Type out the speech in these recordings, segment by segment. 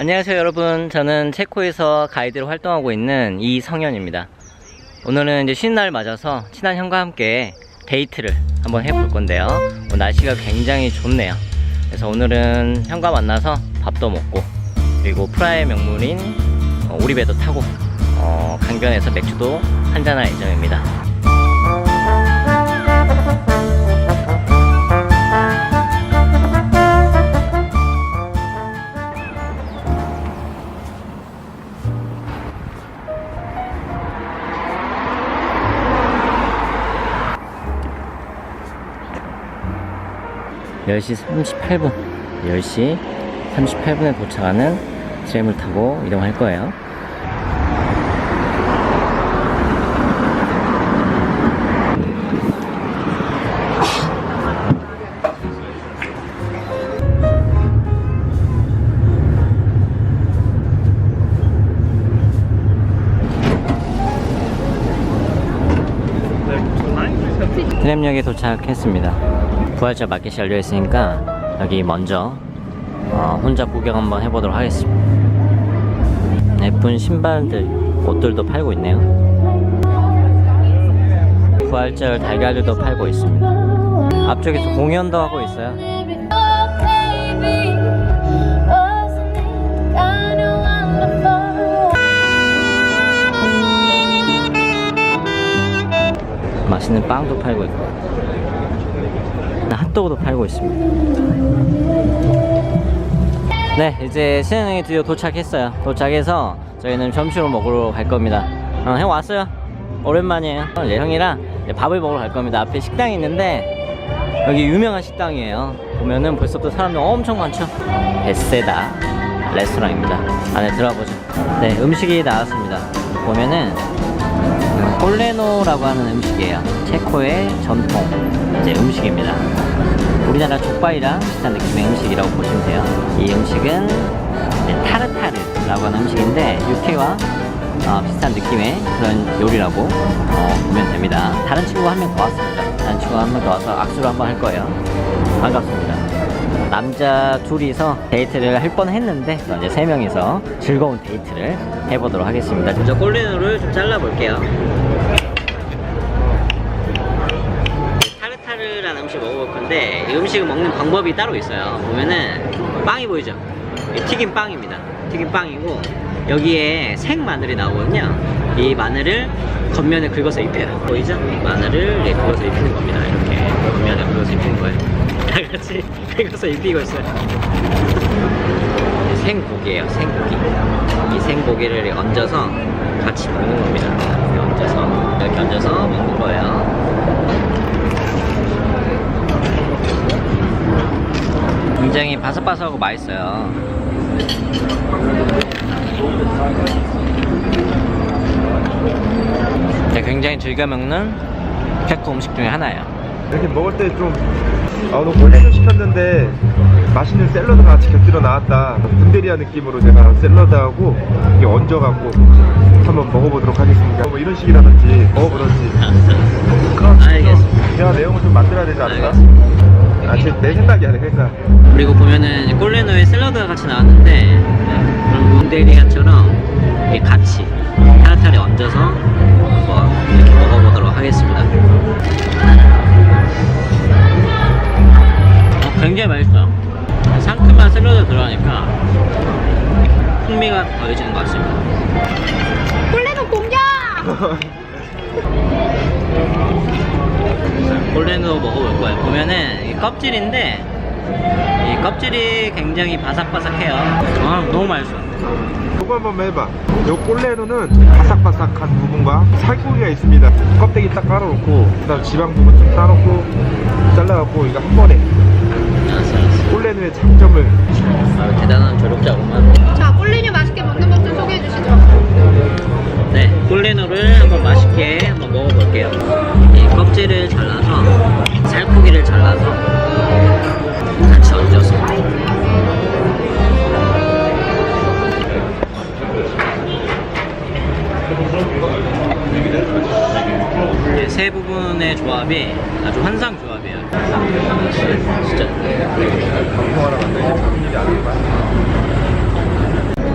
안녕하세요 여러분. 저는 체코에서 가이드로 활동하고 있는 이성현입니다. 오늘은 이제 쉬는 날 맞아서 친한 형과 함께 데이트를 한번 해볼 건데요. 오늘 날씨가 굉장히 좋네요. 그래서 오늘은 형과 만나서 밥도 먹고 그리고 프라하의 명물인 어, 오리배도 타고 어, 강변에서 맥주도 한잔할 예정입니다 10시 38분 10시 38분에 도착하는 트램을 타고 이동할 거예요 트램역에 도착했습니다. 부활절 마켓이 열려 있으니까 여기 먼저 어, 혼자 구경 한번 해보도록 하겠습니다. 예쁜 신발들, 옷들도 팔고 있네요. 부활절 달걀들도 팔고 있습니다. 앞쪽에서 공연도 하고 있어요. 맛있는 빵도 팔고 있고 핫도그도 팔고 있습니다. 네 이제 신현영이 드디어 도착했어요. 도착해서 저희는 점심을 먹으러 갈 겁니다. 어, 형 왔어요? 오랜만이에요. 어, 네, 형이랑 밥을 먹으러 갈 겁니다. 앞에 식당이 있는데 여기 유명한 식당이에요. 보면은 벌써부터 사람들 엄청 많죠? 베세다 레스토랑입니다. 안에 들어가보죠. 네 음식이 나왔습니다. 보면은 음, 꼴레노라고 하는 음식이에요. 체코의 전통 이제 음식입니다. 우리나라 족발이랑 비슷한 느낌의 음식이라고 보시면 돼요. 이 음식은 타르타르라고 하는 음식인데 육회와 어, 비슷한 느낌의 그런 요리라고 어, 보면 됩니다. 다른 친구가 한 명 더 왔습니다. 다른 친구가 한 명 더 와서 악수를 한번 할 거예요. 반갑습니다. 남자 둘이서 데이트를 할 뻔 했는데 이제 세 명이서 즐거운 데이트를 해보도록 하겠습니다. 먼저 꼴레노를 좀 잘라볼게요. 건데 이 음식을 먹는 방법이 따로 있어요. 보면은 빵이 보이죠? 이 튀김 빵입니다. 튀김 빵이고 여기에 생 마늘이 나오거든요. 이 마늘을 겉면에 긁어서 입혀요. 보이죠? 마늘을 이렇게 긁어서 입히는 겁니다. 이렇게 겉면에 긁어서 입히는 거예요. 다 같이 긁어서 입히고 있어요. 생고기예요, 생고기. 이 생고기를 얹어서 같이 먹는 겁니다. 이렇게 얹어서 이렇게 얹어서 먹는 거예요. 굉장히 바삭바삭하고 맛있어요. 제가 굉장히 즐겨 먹는 체코 음식 중에 하나예요. 이렇게 먹을 때 좀, 아, 오늘 꼴레를 시켰는데, 맛있는 샐러드가 같이 곁들여 나왔다. 분데리아 느낌으로 제가 샐러드하고, 이게 얹어갖고, 한번 먹어보도록 하겠습니다. 뭐 이런 식이라든지, 먹어보든지. 알겠습니다. 대화 내용을 좀 만들어야 되지 않을까? 아, 제, 내 생각이 아니라 생각. 그리고 보면은 꼴레노에 샐러드가 같이 나왔는데 그럼 문데리아처럼 이렇게 같이 타르타르에 얹어서 한번 이렇게 먹어보도록 하겠습니다. 어, 굉장히 맛있어요. 상큼한 샐러드 들어가니까 풍미가 더해지는 것 같습니다. 꼴레노 공격! 꼴레노 먹어볼 거예요. 보면은 이 껍질인데 이 껍질이 굉장히 바삭바삭해요. 아 너무 맛있어. 요거 한번 해봐. 요 꼴레노는 바삭바삭한 부분과 살코기가 있습니다. 껍데기 딱 깔아놓고, 그 다음 지방 부분 좀 따놓고, 잘라갖고, 이거 한 번에 알았어, 알았어. 꼴레노의 장점을 아, 대단한 조력자구만. 자, 꼴레뇨 맛있게 먹는 법 좀 소개해 주시죠. 네, 꿀레노를 한번 맛있게 한번 먹어볼게요. 이 껍질을 잘라서 살코기를 잘라서 같이 얹어서. 이세 부분의 조합이 아주 환상 조합이에요. 진짜.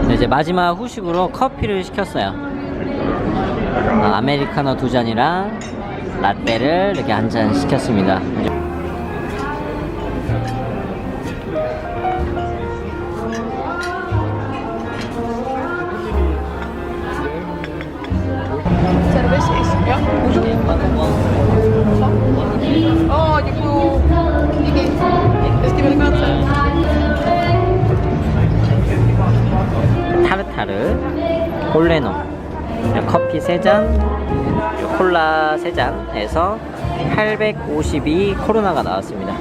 네, 이제 마지막 후식으로 커피를 시켰어요. 아, 아메리카노 두 잔이랑 라떼를 이렇게 한 잔 시켰습니다. Oh. 타르타르, 콜레노, 커피 3잔, 콜라 3잔 해서 852 코로나가 나왔습니다.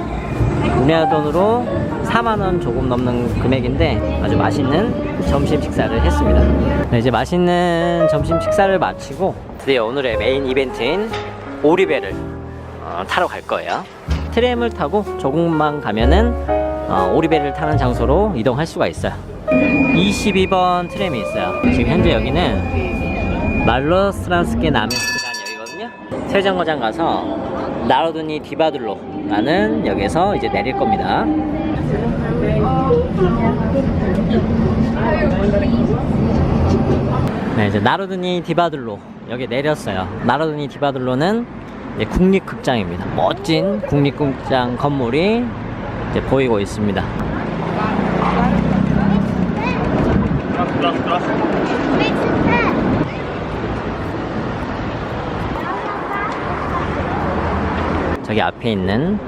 우리나라 돈으로 4만원 조금 넘는 금액인데 아주 맛있는 점심 식사를 했습니다. 네, 이제 맛있는 점심 식사를 마치고 드디어 오늘의 메인 이벤트인 오리배를 어, 타러 갈 거예요. 트램을 타고 조금만 가면은 어, 오리배를 타는 장소로 이동할 수가 있어요. 22번 트램이 있어요. 지금 현재 여기는 말로스란스케 나메스라는 역이거든요. 세정거장 가서 나로드니 디바들로라는 역에서 이제 내릴 겁니다. 네, 이제 나로드니 디바들로 여기 내렸어요. 나로드니 디바들로는 이제 국립극장입니다. 멋진 국립극장 건물이 이제 보이고 있습니다. 저기 앞에 있는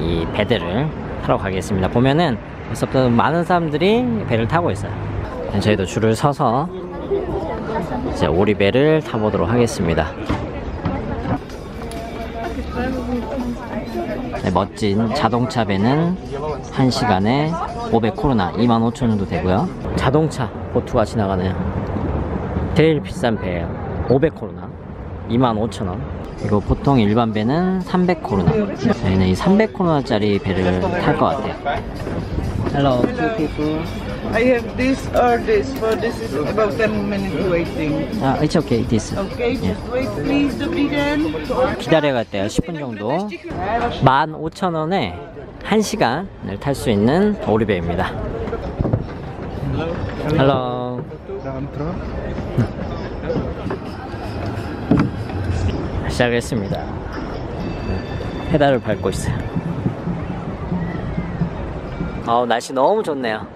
이 배들을 타러 가겠습니다. 보면은 벌써부터 많은 사람들이 배를 타고 있어요. 저희도 줄을 서서 이제 오리배를 타보도록 하겠습니다. 네, 멋진 자동차 배는 1시간에 500코로나 25,000원 정도 되고요. 자동차 보트가 지나가네요. 제일 비싼 배예요. 500코로나 25,000원. 그리고 보통 일반 배는 300코로나. 저희는 이 300코로나짜리 배를 탈 것 같아요. Hello, two people. I have this or this, but this is about 10 minutes waiting. 아, it's okay, this. Okay, 예. just wait please to begin. 기다려갈 때요 10분 정도 15,000원에 1시간을 탈 수 있는 오리배입니다 헬 시작했습니다 페달을 밟고 있어요 아우 날씨 너무 좋네요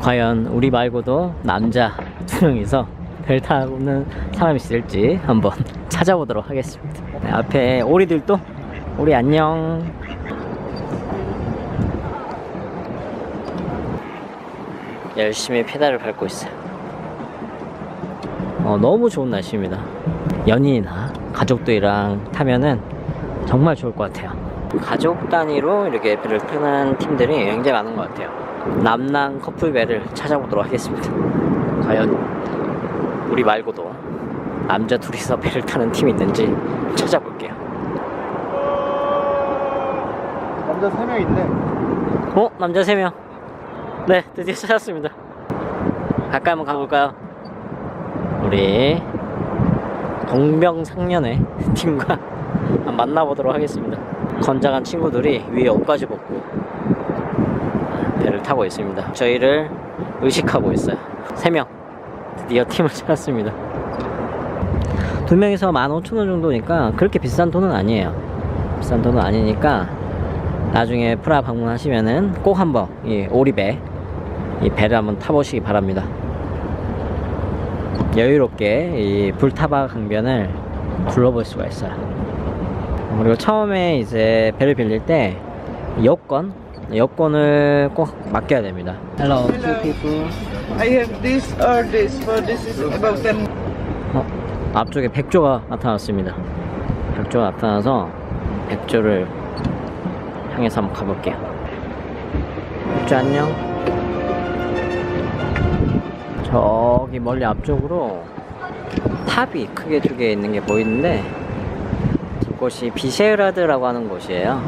과연 우리 말고도 남자 두 명이서 배 타고는 사람이 있을지 한번 찾아보도록 하겠습니다. 네, 앞에 오리들도 오리 안녕. 열심히 페달을 밟고 있어요. 어, 너무 좋은 날씨입니다. 연인이나 가족들이랑 타면은 정말 좋을 것 같아요. 가족 단위로 이렇게 배를 타는 팀들이 굉장히 많은 것 같아요. 남남 커플 배를 찾아보도록 하겠습니다. 과연 우리 말고도 남자 둘이서 배를 타는 팀이 있는지 찾아볼게요. 남자 3명 있네 어? 남자 3명. 네, 드디어 찾았습니다. 가까이 한번 가볼까요? 우리 동병상련의 팀과 만나보도록 하겠습니다. 건장한 친구들이 위에 옷까지 벗고 배를 타고 있습니다. 저희를 의식하고 있어요. 3명. 드디어 팀을 찾았습니다. 두 명이서 15,000원 정도니까 그렇게 비싼 돈은 아니에요. 비싼 돈은 아니니까 나중에 프라 방문하시면은 꼭 한번 이 오리배 이 배를 한번 타보시기 바랍니다. 여유롭게 이 불타바 강변을 둘러볼 수가 있어요. 그리고 처음에 이제 배를 빌릴 때 여권 여권을 꼭 맡겨야 됩니다. Hello, two people. I have this or this, but this is about 10 어, 앞쪽에 백조가 나타났습니다. 백조가 나타나서 백조를 향해서 한번 가볼게요. 백조 안녕. 저기 멀리 앞쪽으로 탑이 크게 두 개 있는 게 보이는데 이곳이 비셰라드라고 하는 곳이에요.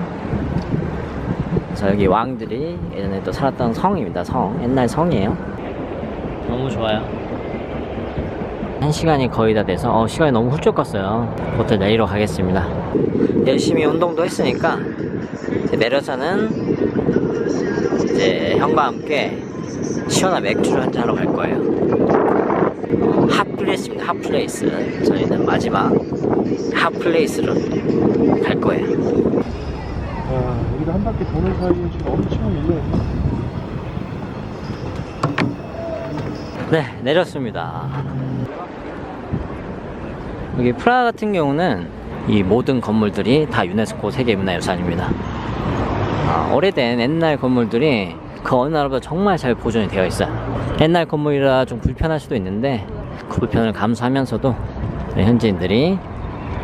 그래서 여기 왕들이 예전에 또 살았던 성입니다. 성 옛날 성이에요. 너무 좋아요. 한 시간이 거의 다 돼서 어, 시간이 너무 훌쩍 갔어요. 보트 내리러 가겠습니다. 열심히 운동도 했으니까 내려서는 이제 형과 함께 시원한 맥주를 한잔 하러 갈 거예요. 핫플레이스입니다. 핫플레이스. 저희는 마지막 핫플레이스로 갈 거예요. 아, 여기가 한 바퀴 도는 사이에 지금 엄청 밀려있네. 네, 내렸습니다. 여기 프라하 같은 경우는 이 모든 건물들이 다 유네스코 세계문화유산입니다. 아, 오래된 옛날 건물들이 그 어느 나라보다 정말 잘 보존이 되어 있어요. 옛날 건물이라 좀 불편할 수도 있는데 그 불편을 감수하면서도 네, 현지인들이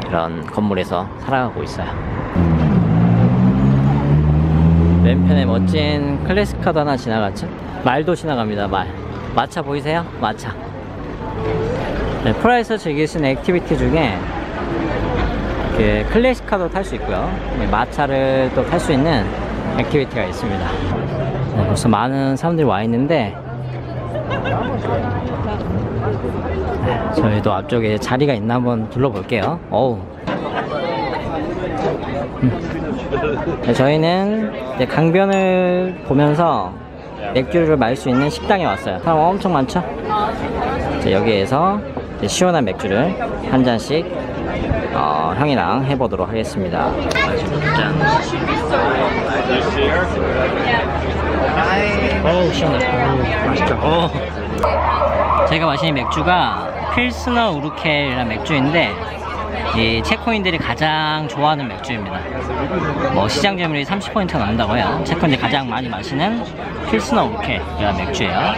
이런 건물에서 살아가고 있어요. 왼편에 멋진 클래스카도 하나 지나갔죠? 말도 지나갑니다, 말. 마차 보이세요? 마차. 네, 수 있는 액티비티 중에 클래식카도 탈 수 있고요. 네, 마차를 또 탈 수 있는 액티비티가 있습니다. 네, 벌써 많은 사람들이 와 있는데 네, 저희도 앞쪽에 자리가 있나 한번 둘러볼게요. 어우. 음. 네, 저희는 이제 강변을 보면서 맥주를 마실 수 있는 식당에 왔어요. 사람 엄청 많죠? 자, 여기에서 시원한 맥주를 한 잔씩 어, 형이랑 해보도록 하겠습니다. 짠. 어우 시원해. 맛있다. 어. 제가 마시는 맥주가 필스너 우르켈이라는 맥주인데 이 체코인들이 가장 좋아하는 맥주입니다. 뭐 시장 점유율이 30%가 넘는다고 해요. 체코인들이 가장 많이 마시는 필스너 우르켈이라는 맥주예요.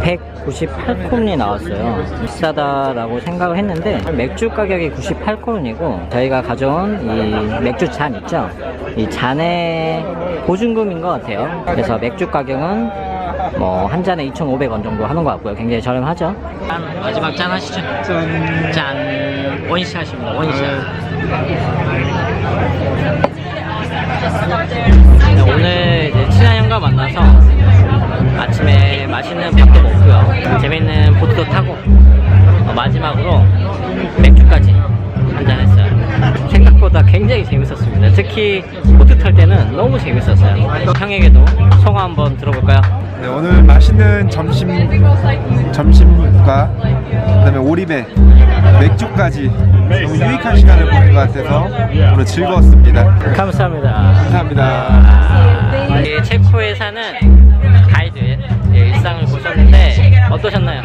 198콘이 나왔어요. 비싸다라고 생각을 했는데 맥주 가격이 98콘이고 저희가 가져온 이 맥주 잔 있죠? 이 잔의 보증금인 것 같아요. 그래서 맥주 가격은 뭐 한 잔에 2,500원 정도 하는 것 같고요. 굉장히 저렴하죠. 짠, 마지막 짠 하시죠. 짠. 짠. 원샷 하십니다. 원샷. 네, 오늘 친한 형과 만나서 아침에 맛있는 밥도 먹고요. 재밌는 보트도 타고 어, 마지막으로 맥주까지 한잔했어요. 생각보다 굉장히 재밌었습니다. 특히 보트 탈 때는 너무 재밌었어요. 형에게도 소감 한번 들어볼까요? 네, 오늘 맛있는 점심 점심과 그다음에 오리배 맥주까지 너무 유익한 시간을 보낸 것 같아서 오늘 즐거웠습니다. 감사합니다. 감사합니다. 아, 이 체코에 사는 어떠셨나요?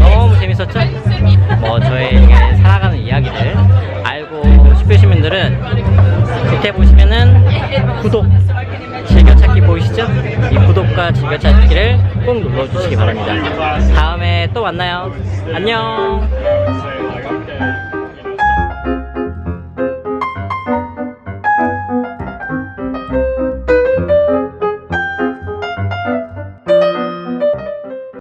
너무 재밌었죠? 뭐 저의 이게 살아가는 이야기를 알고 싶으신 분들은 밑에 보시면은 구독 즐겨찾기 보이시죠? 이 구독과 즐겨찾기를 꼭 눌러주시기 바랍니다. 다음에 또 만나요. 안녕.